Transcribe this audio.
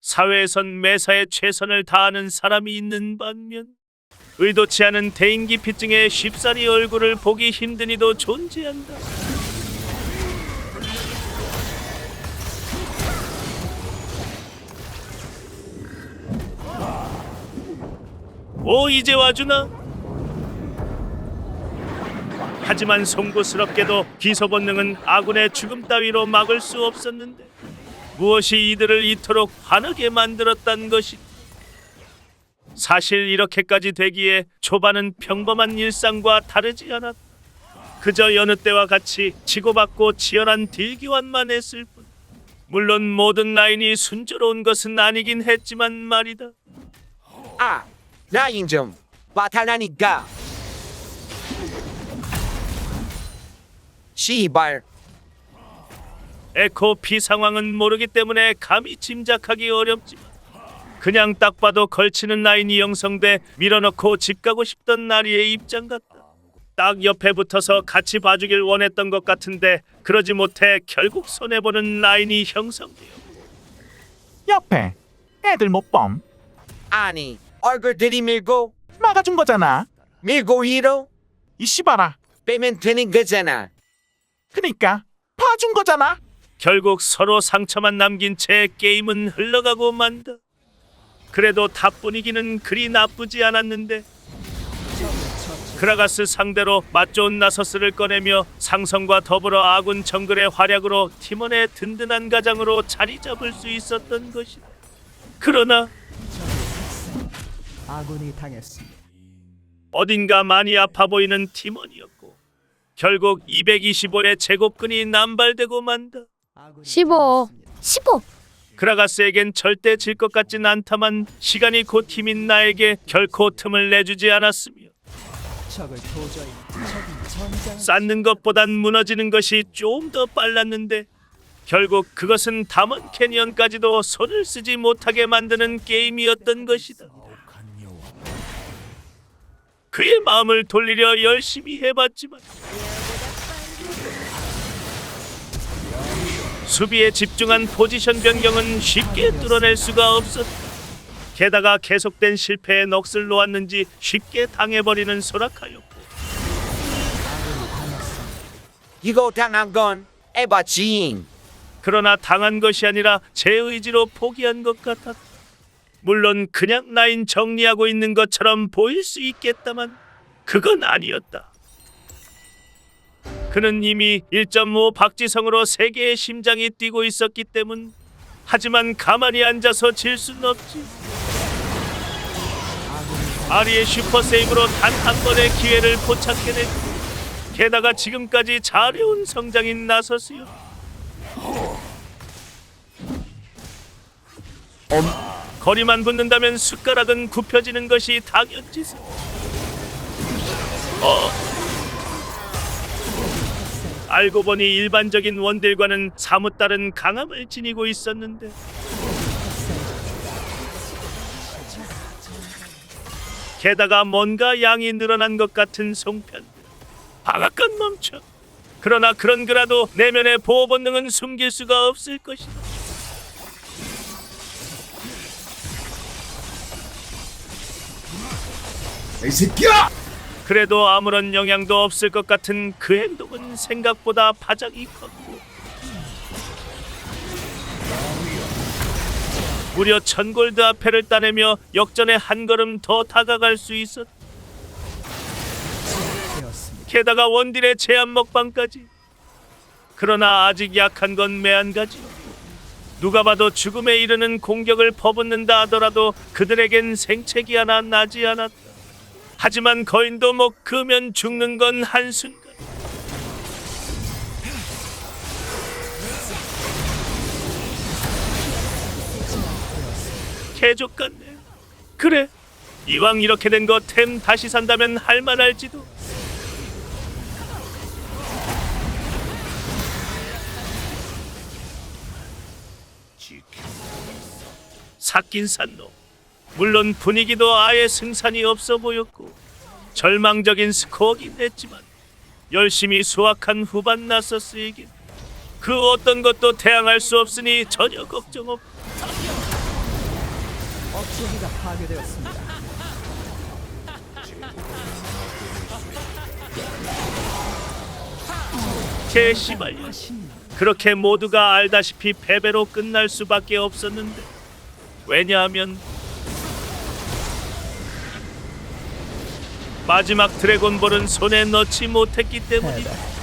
사회에선 매사에 최선을 다하는 사람이 있는 반면 의도치 않은 대인기피증에 쉽사리 얼굴을 보기 힘든 이도 존재한다. 오 이제 와주나? 하지만 송구스럽게도 기소 본능은 아군의 죽음 따위로 막을 수 없었는데 무엇이 이들을 이토록 화나게 만들었단 것이 사실 이렇게까지 되기에 초반은 평범한 일상과 다르지 않았다. 그저 여느 때와 같이 치고받고 치열한 딜교환만 했을 뿐. 물론 모든 라인이 순조로운 것은 아니긴 했지만 말이다. 아, 라인 좀 봐달라니까. 씨발, 에코 피 상황은 모르기 때문에 감히 짐작하기 어렵지만 그냥 딱 봐도 걸치는 라인이 형성돼 밀어넣고 집 가고 싶던 나리의 입장 같다. 딱 옆에 붙어서 같이 봐주길 원했던 것 같은데 그러지 못해 결국 손해보는 라인이 형성되어 옆에 애들 못 봄. 아니 얼굴 들이밀고 막아준 거잖아. 밀고 위로 이 씨발아. 빼면 되는 거잖아. 그니까 봐준 거잖아. 결국 서로 상처만 남긴 채 게임은 흘러가고 만다. 그래도 탑 분위기는 그리 나쁘지 않았는데 크라가스 상대로 맛 좋은 나서스를 꺼내며 상성과 더불어 아군 정글의 활약으로 팀원의 든든한 가장으로 자리 잡을 수 있었던 것이다. 그러나 아군이 당했습니다. 어딘가 많이 아파 보이는 팀원이었고 결국 225의 제곱근이 남발되고 만다. 아군이 15. 당했습니다. 15. 크라가스에겐 절대 질 것 같진 않다만 시간이 곧 힘인 나에게 결코 틈을 내주지 않았으며 쌓는 것보단 무너지는 것이 좀 더 빨랐는데 결국 그것은 담원 캐니언까지도 손을 쓰지 못하게 만드는 게임이었던 것이다. 그의 마음을 돌리려 열심히 해봤지만 수비에 집중한 포지션 변경은 쉽게 뚫어낼 수가 없었다. 게다가 계속된 실패에 넋을 놓았는지 쉽게 당해버리는 소라카였고 이거 당한 건 에바 지인. 그러나 당한 것이 아니라 제 의지로 포기한 것 같았다. 물론 그냥 라인 정리하고 있는 것처럼 보일 수 있겠다만 그건 아니었다. 그는 이미 1.5 박지성으로 세 개의 심장이 뛰고 있었기 때문. 하지만 가만히 앉아서 질 수는 없지. 아리의 슈퍼 세이브로 단 한 번의 기회를 포착해냈고 게다가 지금까지 잘해온 성장인 나서스요. 거리만 붙는다면 숟가락은 굽혀지는 것이 당연지사. 어. 알고 보니 일반적인 원딜과는 사뭇 다른 강함을 지니고 있었는데 게다가 뭔가 양이 늘어난 것 같은 송편. 방앗간 멈춰. 그러나 그런 그라도 내면의 보호 본능은 숨길 수가 없을 것이다. 이 새끼야! 그래도 아무런 영향도 없을 것 같은 그 행동은 생각보다 바닥이 컸고 무려 천골드 앞에를 따내며 역전에 한 걸음 더 다가갈 수 있었. 게다가 원딜의 제한 먹방까지. 그러나 아직 약한 건 매한가지. 누가 봐도 죽음에 이르는 공격을 퍼붓는다 하더라도 그들에겐 생채기 하나 나지 않았다. 하지만 거인도 먹으면 죽는 건 한순간. 개족 같네. 그래. 이왕 이렇게 된 거 템 다시 산다면 할만할지도. 삭긴 산노. 물론 분위기도 아예 승산이 없어 보였고 절망적인 스코어긴 했지만 열심히 수확한 후반 나서스에게 그 어떤 것도 대항할 수 없으니 전혀 걱정 없. 억제기가 파괴되었습니다. 개씨발. 그렇게 모두가 알다시피 패배로 끝날 수밖에 없었는데 왜냐하면 마지막 드래곤볼은 손에 넣지 못했기 때문이다.